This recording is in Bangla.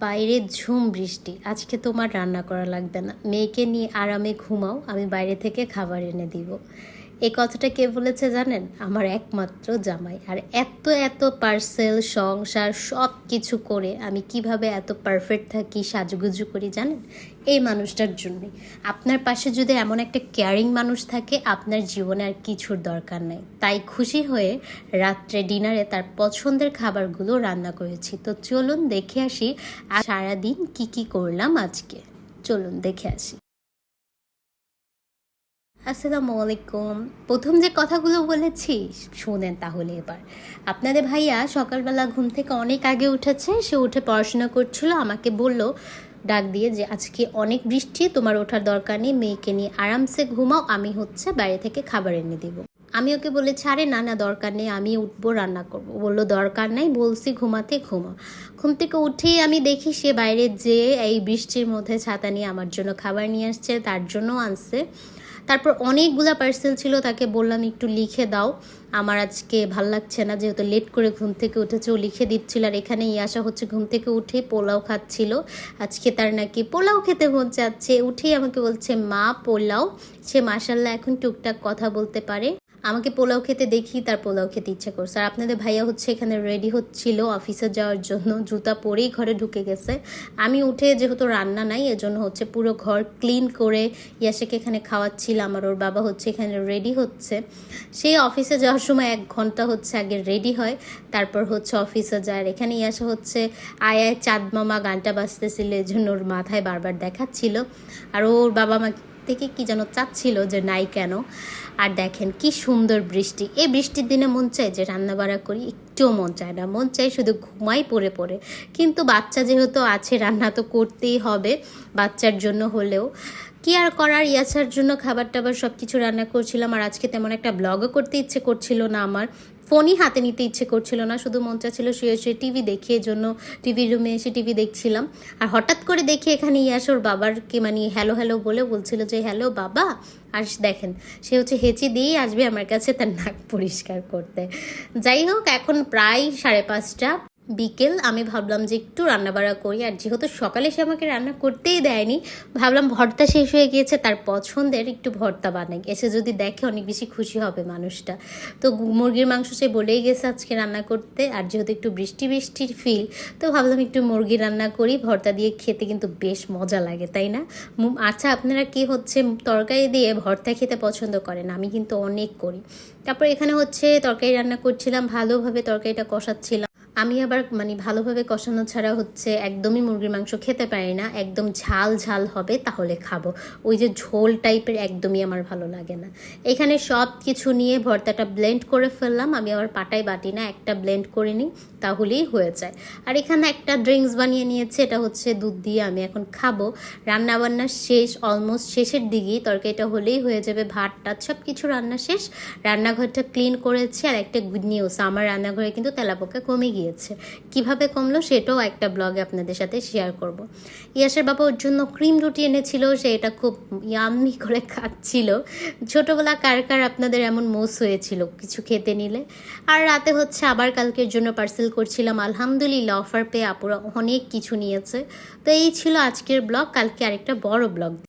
বাইরে ঝুম বৃষ্টি। আজকে তোমার রান্না করা লাগবে না। মেয়েকে নিয়ে আরামে ঘুমাও, আমি বাইরে থেকে খাবার এনে দিব। এই কথাটা কে বলেছে জানেন? আমার একমাত্র জামাই। আর এত এত পার্সেল সংসার সব কিছু করে আমি কীভাবে এত পারফেক্ট থাকি, সাজুগুজু করি জানেন? এই মানুষটার জন্যই আপনার পাশে যদি এমন একটা কেয়ারিং মানুষ থাকে, আপনার জীবনে আর কিছুর দরকার নেই। তাই খুশি হয়ে রাত্রে ডিনারে তার পছন্দের খাবারগুলো রান্না করেছি। তো চলুন দেখে আসি সারাদিন কি কি করলাম আজকে। চলুন দেখে আসি। আসসালামু আলাইকুম। প্রথম যে কথাগুলো বলেছি, শোনেন তাহলে এবার। আপনাদের ভাইয়া সকালবেলা ঘুম থেকে অনেক আগে উঠেছে, সে উঠে পড়াশোনা করছিল, আমাকে বলল ডাক দিয়ে যে আজকে অনেক বৃষ্টি, তোমার ওঠার দরকার নেই, মেয়েকে নিয়ে আরামসে ঘুমাও, আমি হচ্ছে বাইরে থেকে খাবার এনে দেবো। আমি ওকে বলেছি, আরে না না, দরকার নেই, আমি উঠবো, রান্না করব। বলল, দরকার নাই, বলছি ঘুমাতে ঘুমা। ঘুম থেকে উঠেই আমি দেখি সে বাইরে যে এই বৃষ্টির মধ্যে ছাতা নিয়ে আমার জন্য খাবার নিয়ে আসছে, তার জন্য আনছে। তারপর অনেকগুলা পার্সেল ছিল, তাকে বললাম, একটু লিখে দাও। আমার আজকে ভালো লাগছে না, যেহেতু লেট করে ঘুম থেকে উঠেছে, ও লিখে দিচ্ছিল, আর এখানে ইয়াসা হচ্ছে ঘুম থেকে উঠে পোলাও খাচ্ছিল। আজকে তার নাকি পোলাও খেতে মন চাচ্ছে। উঠেই আমাকে বলছে, মা, পোলাও? সে মাসাল্লাহ এখন টুকটাক কথা বলতে পারে। আমাকে পোলাও খেতে দেখি, তার পোলাও খেতে ইচ্ছে করছে। আর আপনাদের ভাইয়া হচ্ছে এখানে রেডি হচ্ছিল অফিসে যাওয়ার জন্য, জুতা পরেই ঘরে ঢুকে গেছে। আমি উঠে যেহেতু রান্না নাই, এজন্য হচ্ছে পুরো ঘর ক্লিন করে ইয়াসেকে এখানে খাওয়াচ্ছিলাম আর ওর বাবা হচ্ছে এখানে রেডি হচ্ছে। সেই অফিসে যাওয়ার সময় এক ঘণ্টা হচ্ছে আগে রেডি হয়, তারপর হচ্ছে অফিসে যায়। আর এখানে ইয়াসা হচ্ছে আয় আয় চাঁদ মামা গানটা বাজতেছিল এই জন্য ওর মাথায় বারবার দেখাচ্ছিল। আর ওর বাবা মা থেকে কি যেন চাচ্ছিল যে নাই কেন? আর দেখেন কি সুন্দর বৃষ্টি। এই বৃষ্টির দিনে মন চায় যে রান্না বাড়া করি, একটুও মন চায় না। মন চায় শুধু ঘুমাই পড়ে পড়ে। কিন্তু বাচ্চা যেহেতু আছে, রান্না তো করতেই হবে বাচ্চার জন্য হলেও। কি আর করার? ইয়াছার জন্য খাবার টাবার সব কিছু রান্না করছিলাম। আর আজকে তেমন একটা ব্লগও করতে ইচ্ছে করছিল না আমার। ফোনই হাতে নিতে ইচ্ছে করছিল না, শুধু মন চাচ্ছিল শুয়ে শুয়ে টিভি দেখি জন্য টিভি রুমে এসে টিভি দেখছিলাম। আর হঠাৎ করে দেখি এখানে ইয়াস, ওর বাবারকে মানে হ্যালো হ্যালো বলে বলছিল যে হ্যালো বাবা, আর দেখেন, সে হচ্ছে হেঁচি দিয়েই আসবে আমার কাছে তার নাক পরিষ্কার করতে। যাই হোক, এখন প্রায় সাড়ে পাঁচটা। বিকেল আমি ভাবলাম যে একটু রান্নাবাড়া করি, আর যেহেতু সকালে সে আমাকে রান্না করতেই দেয়নি, ভাবলাম ভর্তা শেষ হয়ে গিয়েছে, তার পছন্দের একটু ভর্তা বানাই। এসে যদি দেখে অনেক বেশি খুশি হবে মানুষটা। তো মুরগির মাংস সে বলেই গেছে আজকে রান্না করতে, আর যেহেতু একটু বৃষ্টি বৃষ্টির ফিল তো ভাবলাম একটু মুরগি রান্না করি, ভর্তা দিয়ে খেতে কিন্তু বেশ মজা লাগে, তাই না? আচ্ছা আপনারা কি হচ্ছে তরকারি দিয়ে ভর্তা খেতে পছন্দ করেন? আমি কিন্তু অনেক করি। তারপর এখানে হচ্ছে তরকারি রান্না করছিলাম, ভালোভাবে তরকারিটা কষাচ্ছিলাম। আমি আবার মানে ভালোভাবে কষানো ছাড়া হচ্ছে একদমই মুরগির মাংস খেতে পারি না। একদম ঝাল ঝাল হবে, তাহলে খাব। ওই যে ঝোল টাইপের একদমই আমার ভালো লাগে না। এখানে সব কিছু নিয়ে ভর্তাটা ব্লেন্ড করে ফেললাম। আমি আবার পাটায় বাটি না, একটা ব্লেন্ড করে নিই, তাহলেই হয়ে যায়। আর এখানে একটা ড্রিঙ্কস বানিয়ে নিয়েছে, এটা হচ্ছে দুধ দিয়ে আমি এখন খাব। রান্না বান্না শেষ অলমোস্ট শেষের দিকেই। তরকারিটা হলেই হয়ে যাবে ভাত টাত সব কিছু রান্না শেষ। রান্নাঘরটা ক্লিন করেছি, আর একটা গুড নিউজ আমার রান্নাঘরে কিন্তু তেলাপোকা কমে গিয়েছে কীভাবে কমলো সেটাও একটা ব্লগে আপনাদের সাথে শেয়ার করব। ইয়াসের বাবা ওর জন্য ক্রিম রুটি এনেছিল, সে এটা খুব ইয়াম্মি করে খাচ্ছিল। ছোটোবেলা কার কার আপনাদের এমন মোস হয়েছিল কিছু খেতে নিলে? আর রাতে হচ্ছে আবার কালকের জন্য পার্সেল করছিলাম। আলহামদুলিল্লাহ অফার পেয়ে আপুরা অনেক কিছু নিয়েছে। তো এই ছিল আজকের ব্লগ কালকে আরেকটা বড় ব্লগ